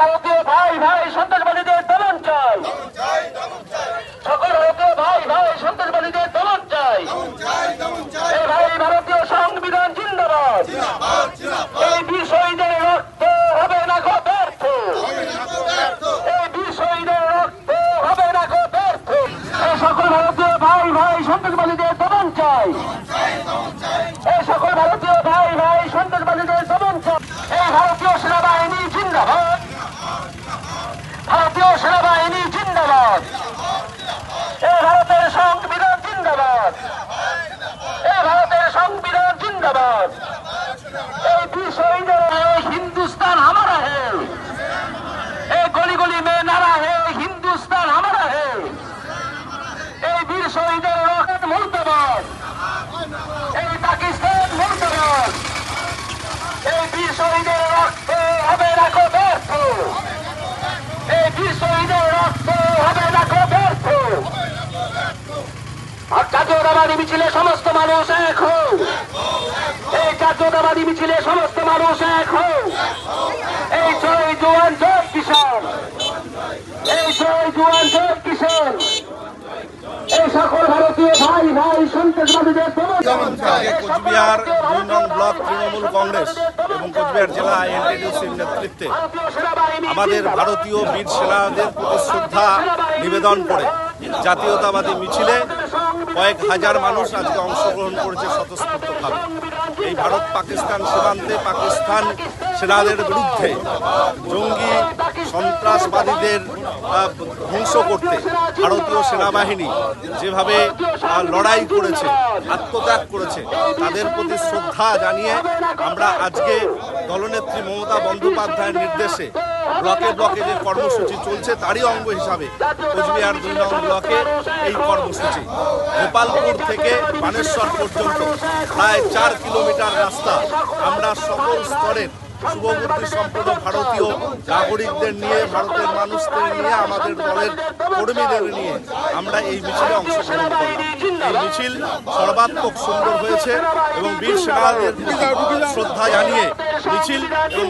ভারতীয় ভাই ভাই সন্ত্রাসবাদীদের দমন চাই। সকল ভারতীয় ভাই ভাই সন্ত্রাসবাদীদের দমন চাই। এই ভাই ভারতীয় সংবিধান জিন্দাবাদ। এই বিষয়দের রক্ত হবে না গো ব্যর্থ। এই বিষয়দের রক্ত হবে না গো ব্যর্থ। সকল ভারতীয় ভাই ভাই সন্ত্রাসবাদীদের দমন চাই। মানুষ এক হোক এই জাতীয়তাবাদী মিছিলে সমস্ত মানুষ এক হোক এই জয় জোয়ান জয় কিষান এই জয় জোয়ান জয় কিষান এই সকল ভারতীয় ভাই ভাই সন্ত্রাসবাদীদের কোচবিহার দুই নং ব্লক তৃণমূল কংগ্রেস এবং কোচবিহার জেলা নেতৃত্বে আমাদের ভারতীয় বীর সেনাদের প্রতি শ্রদ্ধা নিবেদন করে জাতীয়তাবাদী মিছিলে কয়েক হাজার মানুষ আজকে অংশগ্রহণ করেছে স্বতঃস্ফূর্তভাবে। এই ভারত পাকিস্তান সীমান্তে পাকিস্তান সেনাদের বিরুদ্ধে জঙ্গি সন্ত্রাসবাদীদের ধ্বংস করতে ভারতীয় সেনাবাহিনী যেভাবে লড়াই করেছে, আত্মত্যাগ করেছে, তাদের প্রতি শ্রদ্ধা জানিয়ে আমরা আজকে দলনেত্রী মমতা বন্দ্যোপাধ্যায়ের নির্দেশে ব্লকে ব্লকে যে কর্মসূচি চলছে তারই অঙ্গ হিসাবে কোচবিহার দুই নং ব্লকে এই কর্মসূচি। গোপালপুর থেকে বানেশ্বর পর্যন্ত প্রায় চার কিলোমিটার রাস্তা। আমরা সকল স্তরের শুভবুদ্ধি সম্পন্ন ভারতীয় নাগরিকদের নিয়ে, ভারতের মানুষদের নিয়ে, আমাদের দলের কর্মীদের নিয়ে আমরা এই মিছিলে অংশগ্রহণ করলাম। এই মিছিল সর্বাত্মক সুন্দর হয়েছে এবং বীর সেনাদের শ্রদ্ধা জানিয়ে মিছিল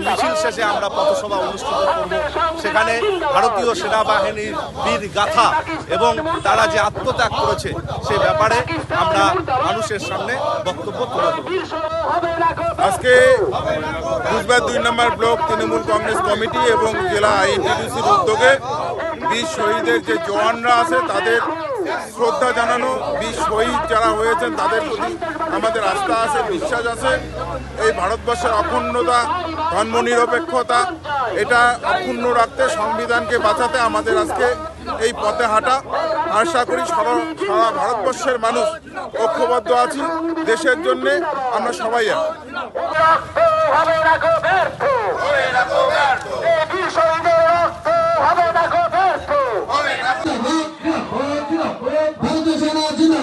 মিছিল শেষে আমরা পথসভা অনুষ্ঠিত করব। সেখানে ভারতীয় সেনাবাহিনীর বীর গাথা এবং তারা যে আত্মত্যাগ করেছে, সে ব্যাপারে আমরা মানুষের সামনে বক্তব্য তুলে আজকে কুচবিহার দুই number block Trinamool Congress committee এবং জেলা আইনটিডিসির উদ্যোগে বীর শহীদের যে জওয়ানরা আছে, তাদের শ্রদ্ধা জানানো বীর শহীদ যারা হয়েছেন তাদের প্রতি আমাদের আস্থা আছে বিশ্বাস আছে। এই ভারতবর্ষের অখণ্ডতা ধর্মনিরপেক্ষতা এটা অক্ষুণ্ণ রাখতে সংবিধানকে বাঁচাতে আমাদের আজকে এই পথে হাঁটা। আশা করি সারা সারা ভারতবর্ষের মানুষ ঐক্যবদ্ধ আছি দেশের জন্যে আমরা সবাই এক। 这个呢真的